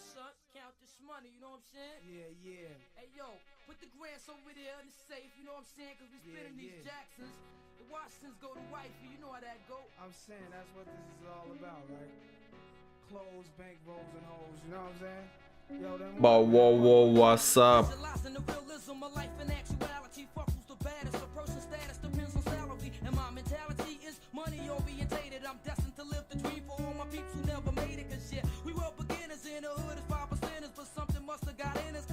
son. Count this money, you know what I'm saying? Yeah, yeah. Hey, yo, put the grants over there in the safe, you know what I'm saying? Cause we Yeah, spinning these. Jacksons. The Washingtons go to wifey, you know how that go. I'm saying that's what this is all about, right? Clothes, bank rolls, and hoes. You know what I'm saying? Yo, them. Whoa, whoa, whoa, what's up? Visualizing the realism of life and actuality. Fuck who's the baddest. A person's status depends on salary. And my mentality is money orientated. I'm destined to live the dream for all my peeps who never made it. Cause yeah, we were beginners in the hood as five percenters. But something must have got in us.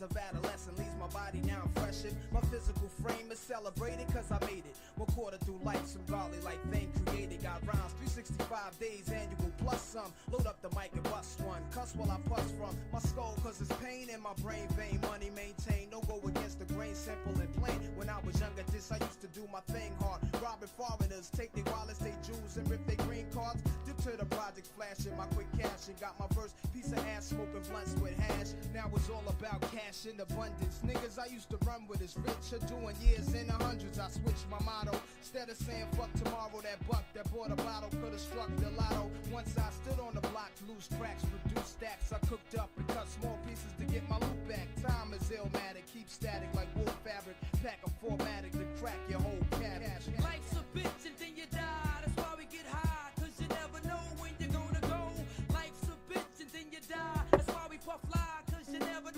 Of adolescence leaves my body now freshened. My physical frame is celebrated cause I made it. One quarter through life, some godly like thing created. Got rounds 365 days annual plus some. Load up the mic and bust one. Cuss while I bust from my skull cause it's pain in my brain vein. Money maintained. No go against the grain, simple and plain. When I was younger, this I used to do my thing hard. Robbing foreigners, take their wallets, they jewels, and rip their green cards. To the project, flashing my quick cash and got my first piece of ass smoking blunts with hash. Now it's all about cash in abundance. Niggas I used to run with is rich, are doing years in the hundreds. I switched my motto. Instead of saying fuck tomorrow, that buck that bought a bottle could have struck the lotto. Once I stood on the block, loose cracks, reduced stacks. I cooked up and cut small pieces to get my loot back. Time is illmatic, keep static like wool fabric. Pack a formatic to crack your whole cabbage. Life's a bitch and then you die.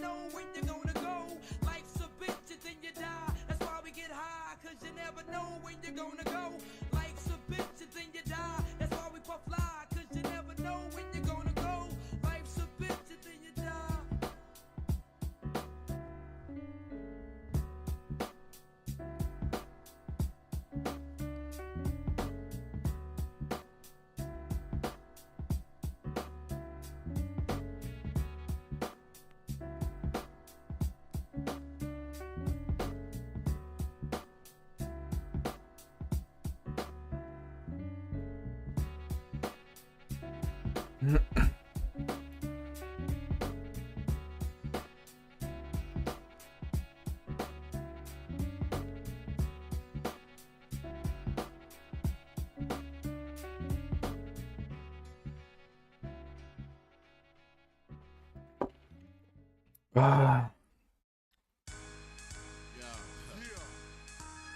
Know when you're gonna go. Life's a bitch and then you die. That's why we get high. Cause you never know when you're gonna go. Life's a bitch and then you die. That's why we puff fly. Cause you never know when Ah,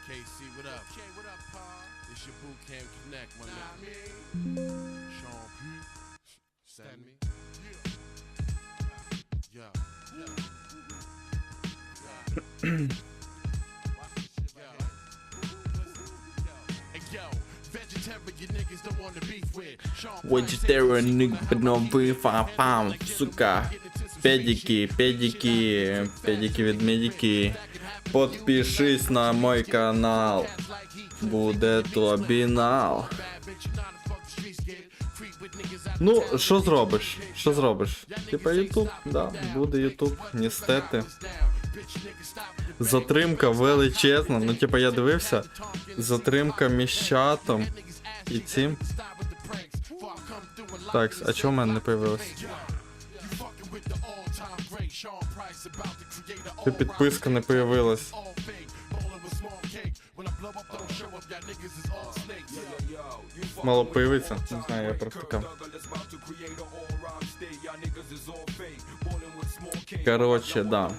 KC, what up? Okay, what up, Paul? It's your boot camp connect, my Nah, I nigga. Sean Pugh. understand me? Yeah. Yeah. Yeah. Vegetarian nigga, новый фапам, сука. Педики, педики, педики, ведмедики. Подпишись на мой канал. Будет обинал. Ну, що зробиш? Що зробиш? Типа Ютуб, да, буде Ютуб, ністети. Затримка величезна. Ну, типа, я дивився. Затримка між чатом і цим. Так, а чого в мене не появилось? Підписка не появилась. Мало появиться? Не знаю, я провтикав. Коротше, да.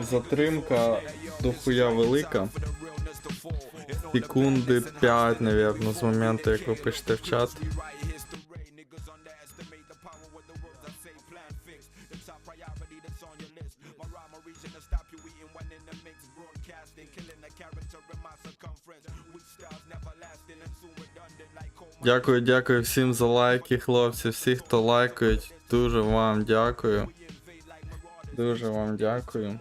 Затримка дохуя велика. Секунди 5, навірно, з моменту, як ви пишете в чат. Дякую, дякую всім за лайки, хлопці, всі, хто лайкають. Дуже вам дякую. Дуже вам дякую.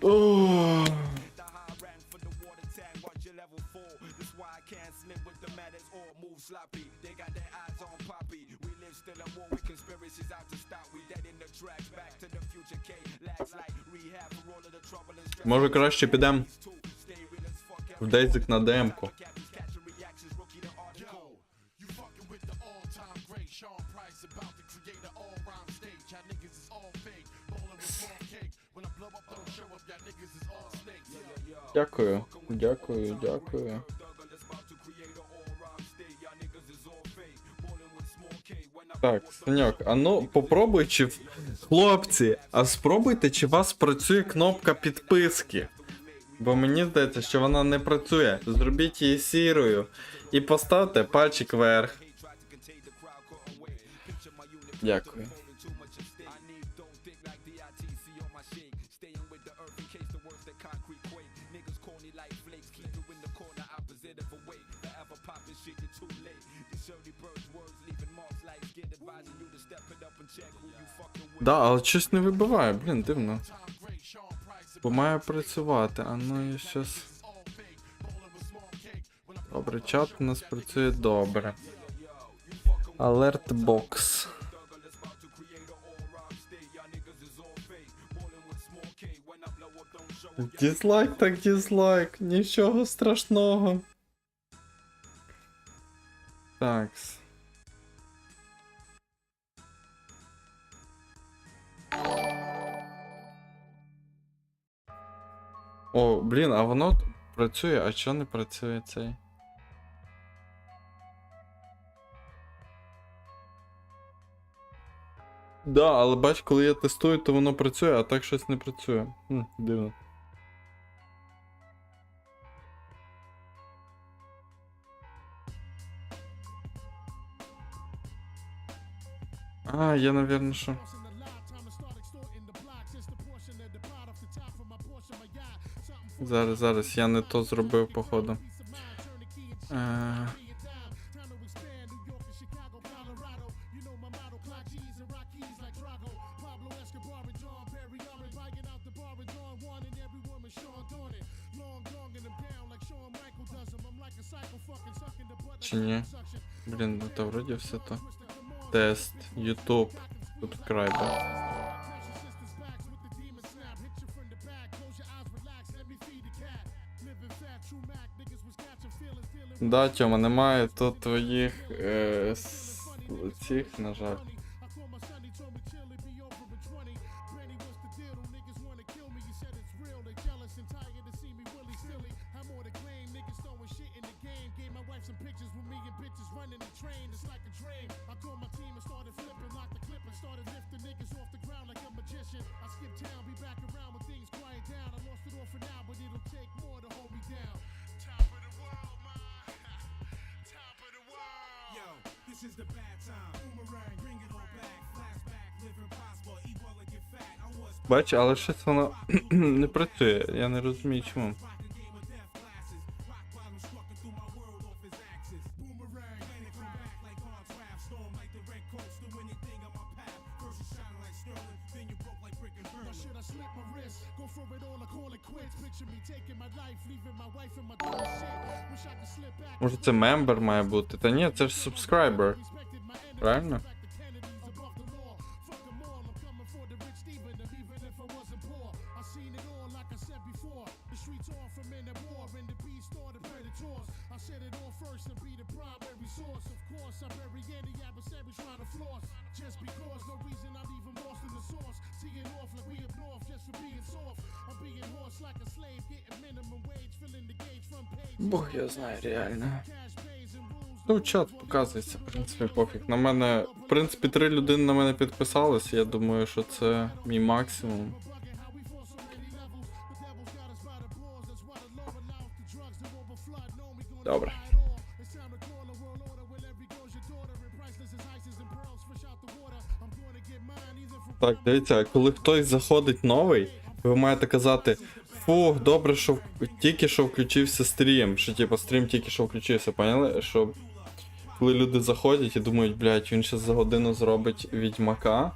Ох. Sloppy. They got their eyes on Poppy. We live still at war with conspiracies out to stop. We Може краще підемо в Дейзик на демку. Дякую, дякую, дякую. Так, Саньок, а ну попробуй чи. Хлопці, а спробуйте, чи у вас працює кнопка підписки. Бо мені здається, що вона не працює. Зробіть її сірою і поставте пальчик вверх. Дякую. Да, але щось не вибиває, блін, дивно. Бо має працювати, а ну і щось. Добре, чат у нас працює добре. Alert box. Дізлайк так дізлайк, нічого страшного. Такс. О, блін, а воно працює, а чого не працює цей? Да, але бач, коли я тестую, то воно працює, а так щось не працює. Хм, дивно. А, я, наверное, що. Зараз, зараз, я не то зробив, походу. Е... Чи ні? Блін, ну то вроді все то. Тест, YouTube, subscribe. Да, Тьома, немає тут твоїх е, цих, на жаль. Yo, this is the bad time. Boomerang, bring it all back. Flashback, live impossible, eat well and get fat. I was Бач, але щось воно не працює. Я не розумію чому. Може це мембер має бути? Та ні, це ж enemies, Правильно? Бог я знаю, реально. Ну, чат показується, в принципі, пофіг. На мене, в принципі, три людини на мене підписались. Я думаю, що це мій максимум. Добре. Так, дивіться, коли хтось заходить новий, ви маєте казати. Фу, добре, що тільки що включився стрім. Що типу стрім тільки що включився, поняли? Що коли люди заходять і думають, блядь, він ще за годину зробить відьмака.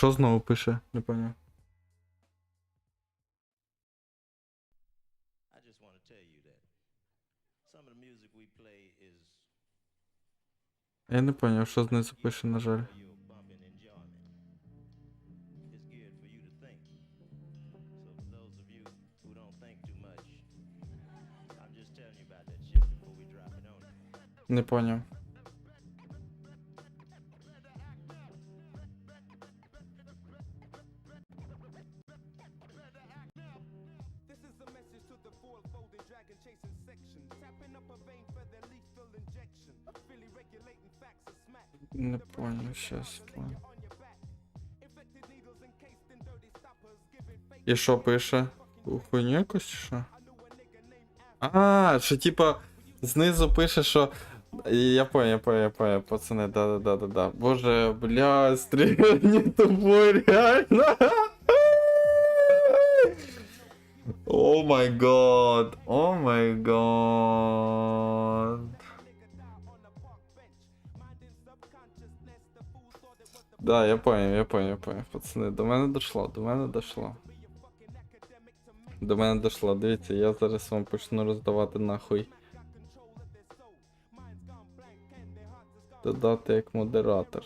Що знову пише? Не поняв. I just want to tell you that some of the dirty stoppers. Giving fake І що пише? У хуйню якось чи що? А, що типа знизу пише, що. Я понял, я понял, я понял, пацани, да-да-да-да-да. Боже, бля, стріляні тобою, реально. О май гад, о май гад. Да, я понял, я понял, я понял, пацани, до мене дошло, до мене дошло. До мене дошло, дивіться, я зараз вам почну роздавати нахуй. Додати як модератор.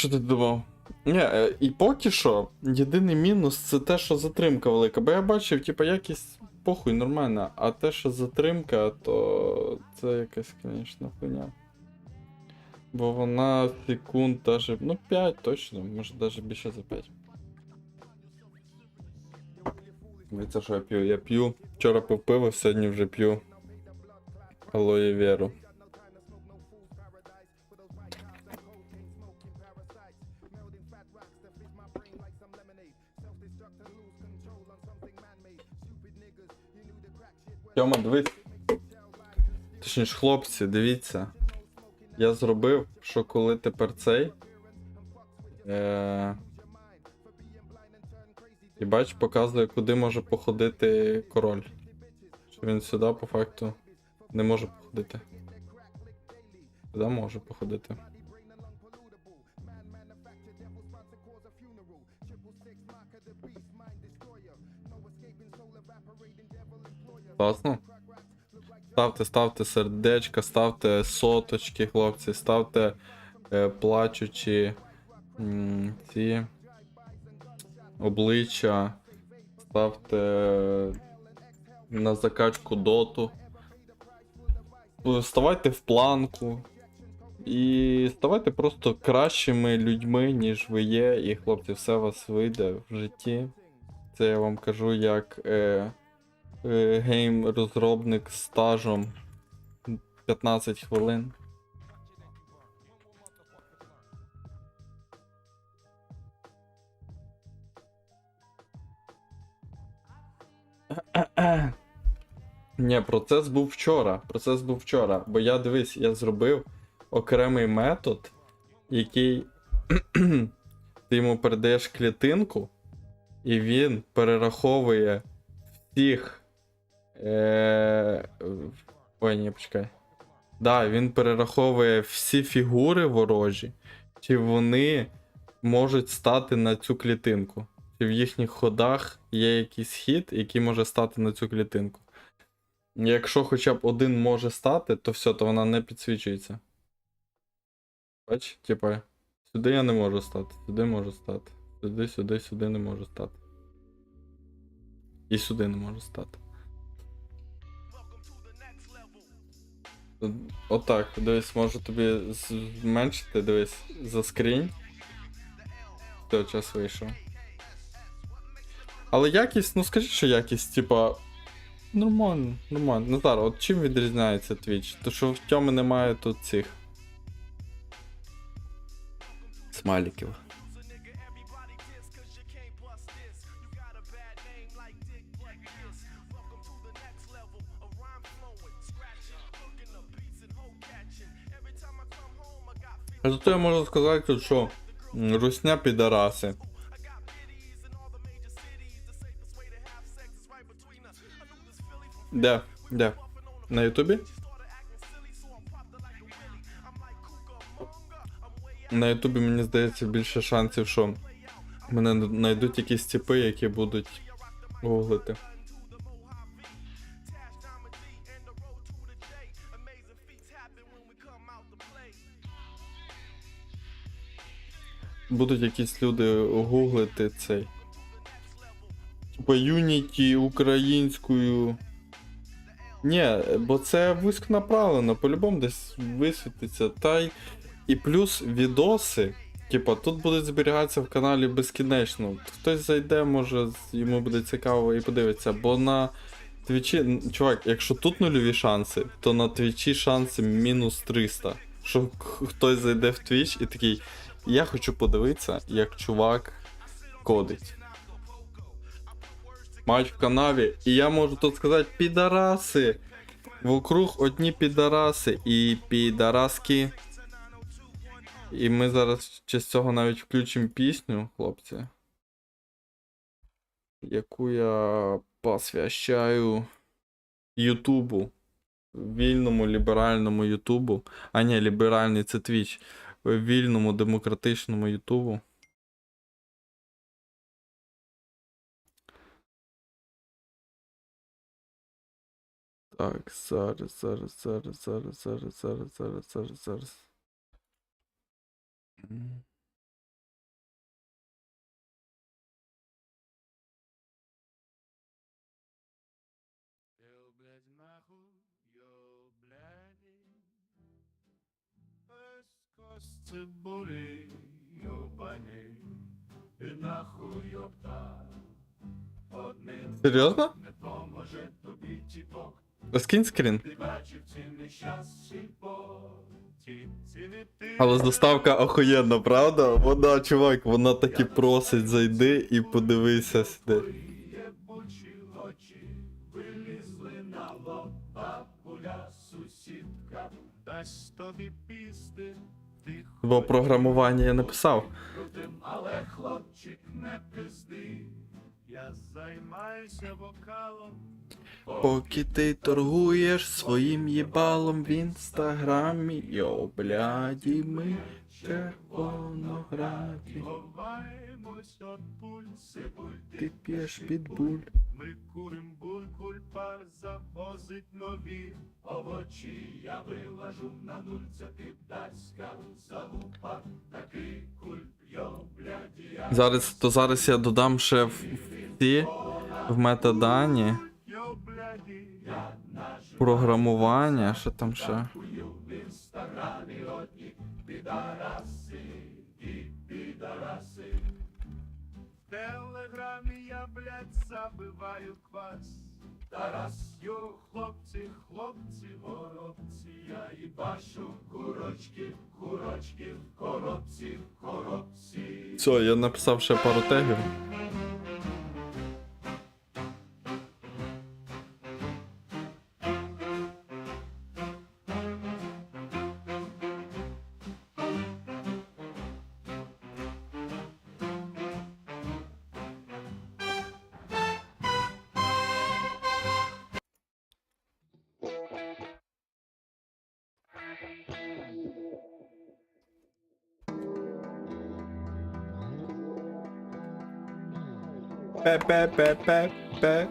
Що ти думав? Ні, е, і поки що, єдиний мінус це те, що затримка велика. Бо я бачив, типа, якість похуй нормальна, а те, що затримка, то це якась, звісно, хуйня. Бо вона секунд даже, ну 5 точно, може навіть більше за 5. Дивіться, що я п'ю. Я п'ю. Вчора пив пиво, сьогодні вже п'ю алоє віру. Тьома, дивись. Точніше, хлопці, дивіться. Я зробив, що коли тепер цей. Е... І бач, показує, куди може походити король. Що він сюди, по факту, не може походити. Сюди може походити. Класно? Ставте, ставте сердечка, ставте соточки, хлопці, ставте е, плачучі ці обличчя, ставте на закачку доту. Е, Ставайте в планку. І ставайте просто кращими людьми, ніж ви є, і хлопці, все у вас вийде в житті. Це я вам кажу як е, е, гейм-розробник з стажем 15 хвилин. Ні, процес був вчора. Процес був вчора. Бо я дивись, я зробив окремий метод, який ти йому передаєш клітинку, і він перераховує всіх. Е... Ой, ні, почекай. Да, він перераховує всі фігури ворожі, чи вони можуть стати на цю клітинку. Чи в їхніх ходах є якийсь хід, який може стати на цю клітинку. Якщо хоча б один може стати, то все, то вона не підсвічується. Бач, типа, сюди я не можу стати, сюди можу стати. Сюди, сюди, сюди не можу стати. І сюди не можу стати. Отак, дивись, можу тобі зменшити, дивись, заскрінь. Все, час вийшов. Але якість, ну скажи, що якість, типа. Нормально, нормально. Назар, от чим відрізняється Twitch? То що в Тьоми немає тут цих. Смайликів. Зато я можу сказати, тут, що русня підараси. Де? Де? На Ютубі? На Ютубі мені здається більше шансів, що мене знайдуть якісь типи, які будуть гуглити. Будуть якісь люди гуглити цей. Типа Unity українською. Ні, бо це вузьконаправлено, по-любому десь висвітиться. Та й і плюс відоси. Типа, тут будуть зберігатися в каналі безкінечно. Хтось зайде, може, йому буде цікаво і подивиться. Бо на Твічі, чувак, якщо тут нульові шанси, то на Твічі шанси мінус 300. Що хтось зайде в Твіч і такий. Я хочу подивитися, як чувак кодить. Мають в канаві, і я можу тут сказати підараси. Вокруг одні підараси і підараски. І ми зараз честь цього навіть включимо пісню, хлопці. Яку я посвящаю Ютубу. Вільному ліберальному Ютубу. А ні, ліберальний це Твіч. Вільному демократичному Ютубу. Так, зараз, зараз, зараз, зараз, зараз, зараз, зараз, зараз, зараз. Кости були, йобані, і нахуй. Одним Серйозно? не поможе тобі тіпок, Скинь скрін. ти бачив ці нещасті поті, ці не ти. Але доставка охуєнна, правда? Вона, чувак, вона таки просить, зайди і подивися сюди. Бо програмування я не писав. але хлопчик не пизди. Я займаюся вокалом, Поки ти торгуєш своїм їбалом в інстаграмі, йо, бляді, ми червонограді. ховаємось от пульси, буль, Ти п'єш підбуль. Ми курим булькуль, пар завозить нові овочі. Я вилажу на нуль, це піддаська залупа, такий культ, йо, бляді, Зараз, то зараз я додам ще в ці в метадані програмування, що там ще. в і телеграмі я, блядь, забиваю квас. Тарас, йо, хлопці, хлопці, горобці, я їбашу курочки, курочки в коробці, коробці. Все, я написав ще пару тегів. пе пе пе пе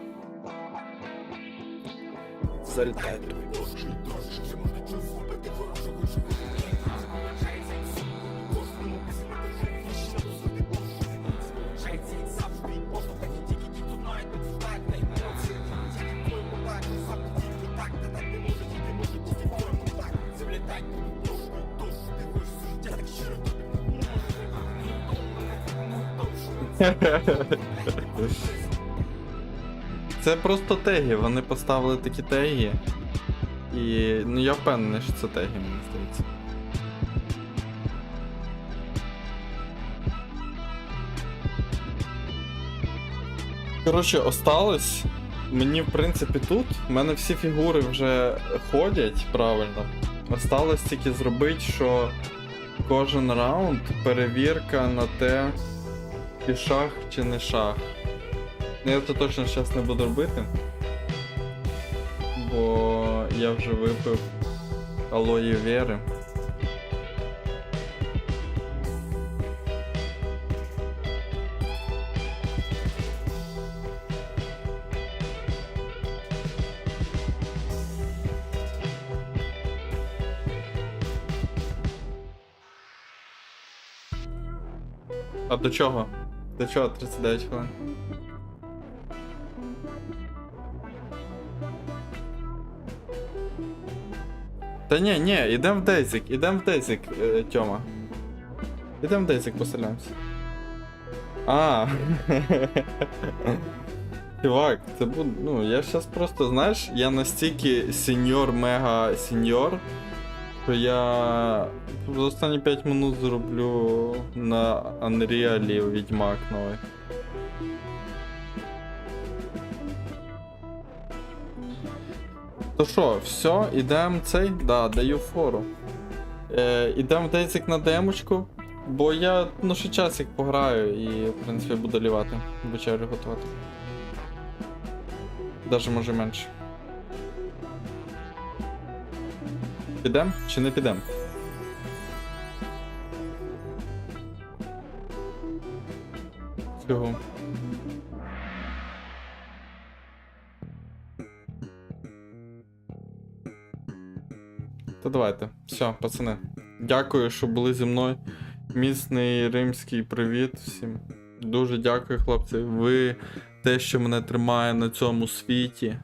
Залітає. Це просто теги, вони поставили такі теги. І ну я впевнений, що це теги, мені здається. Коротше, осталось. Мені, в принципі, тут. в мене всі фігури вже ходять правильно. Осталось тільки зробити, що кожен раунд перевірка на те, чи шах чи не шах. Ну, я це точно зараз не буду робити. Бо я вже випив алої віри. А до чого? До чого 39 хвилин? Та ні, ні, ідем в Дейзик, ідем в Дейзик, е, Тьома. Ідем в Дейзик поселяємося. А. Чувак, це буде. Ну, я щас просто, знаєш, я настільки сеньор, мега сеньор, що я за останні 5 минут зроблю на Unreal Відьмак новий. То що, все, ідемо цей? Да, даю фору. Е, ідемо в Дейзик на демочку, бо я ну ще часик пограю і, в принципі, буду лівати, вечерю готувати. Даже може менше. Підем чи не підем? Чого? Давайте. Все, пацани. Дякую, що були зі мною. Міцний римський привіт всім. Дуже дякую, хлопці. Ви те, що мене тримає на цьому світі.